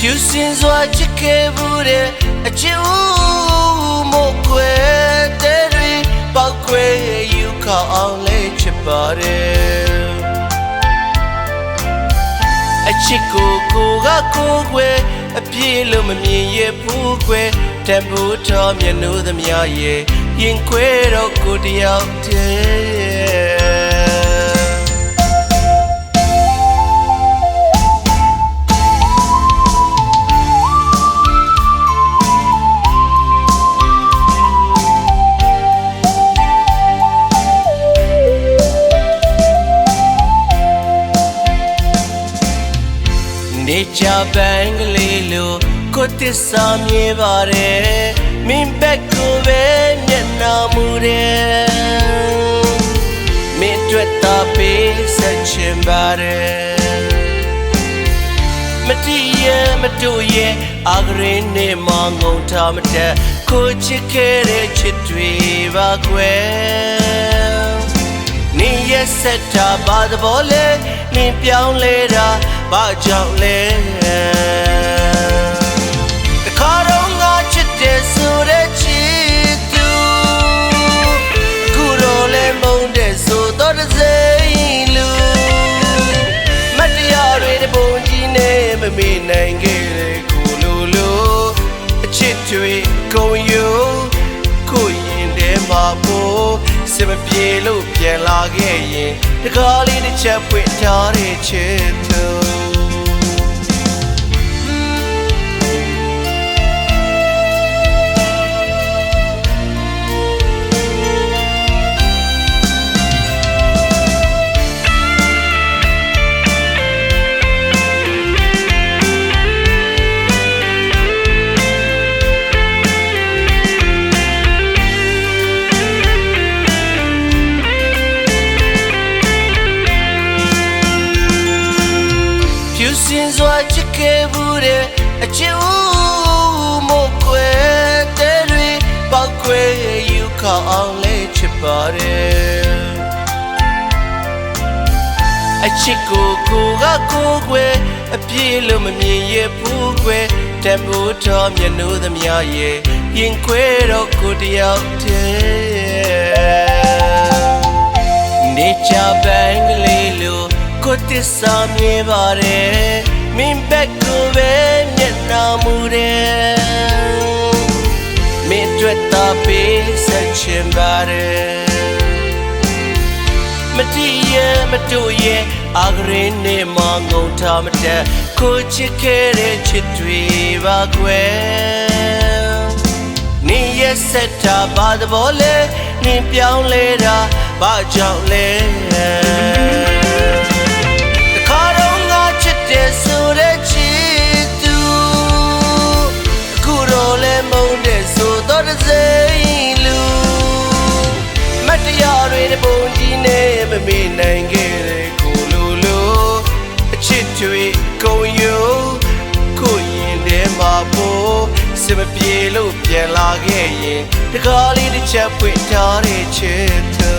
စင်စွာချစ်ခဲ့ဘူးတဲ့အချစ်ဦးမို့ခွဲတဲ့တွေပောက်ခွဲယူခေါအောင်လဲချစ်ပါတယ်အချစ်ကိုကိုကကိုခွဲအပြေလို့မမြင်ရဘူးခွဲတံပိုးတော်မျက်နှာသမျှရဲ့ရင်ခွဲတော့ကိုတယောက်တည်း နေချပန်းကလေးလိုကိုတစ္ဆာမြင်ပါတယ်မင်းဘက်ကိုပဲမျက်နှာမူတယ်မင်းတွေ့တာပေးဆက်ချင်ပါတယ်မတီးရမတို့ရဲ့အာဂရင်းနဲ့မငုံထားမတဲ့ကိုချစ်ခဲ့တဲ့ချစ်တွေပါကွယ်နေရဆက်တာဘာသဘောလဲနင်ပြောင်းလဲတာ ဘာကြောင့်လဲတခါတော့ငါချစ်တယ်ဆိုတဲ့ချစ်သူအခုတော့လဲမုန်းတယ်ဆိုတော့တစ်စိမ်လူမတ်တရားတွေတပုံကြီးနဲ့မမေ့နိုင်ခဲ့တဲ့ကိုလိုလိုအချစ်တွေကုန်ယူကိုရင်ထဲမှာဖို့စမပြေလို့ပြန်လာခဲ့ရင်တကားလေးတစ်ချက်ပွင့်ထားတဲ့ချစ်သူ စင်စွာချစ်ခဲ့ဘူးတဲ့အချစ်ဦးမို့ကွယ်တဲ့တွေပောက်ခွဲယူခေါအောင်လဲချစ်ပါတယ်အချစ်ကိုကိုကကိုကွယ်အပြေလို့မမြင်ရဘူးကွယ်တံပိုးတော်မျက်နှာသမျှရဲ့ရင်ခွဲတော့ကိုတယောက်တည်းနေချပန်းကလေးလို ကိုတစ္ဆာမြင်ပါတယ်မင်းဘက်ကိုပဲမျက်နှာမူတယ်မင်းတွေ့တာပေးဆက်ချင်ပါတယ်မတီးရမတို့ရဲ့အာဂရင်းနဲ့မငုံထားမတဲ့ကိုချစ်ခဲ့တဲ့ချစ်တွေပါကွယ်နေရဆက်တာဘာသဘောလဲနင်ပြောင်းလဲတာဘာကြောင့်လဲ တယ်ဆိုတော့တစ်စိမ်လူမတ်တရားတွေတပုံကြီးနဲ့မမေ့နိုင်ခဲ့တဲ့ကိုလိုလိုအချစ်တွေကုန်ယူကိုရင်ထဲမှာဖို့စမပြေလို့ပြန်လာခဲ့ရင်တကားလေးတစ်ချက်ပွင့်ထားတဲ့ချစ်သူ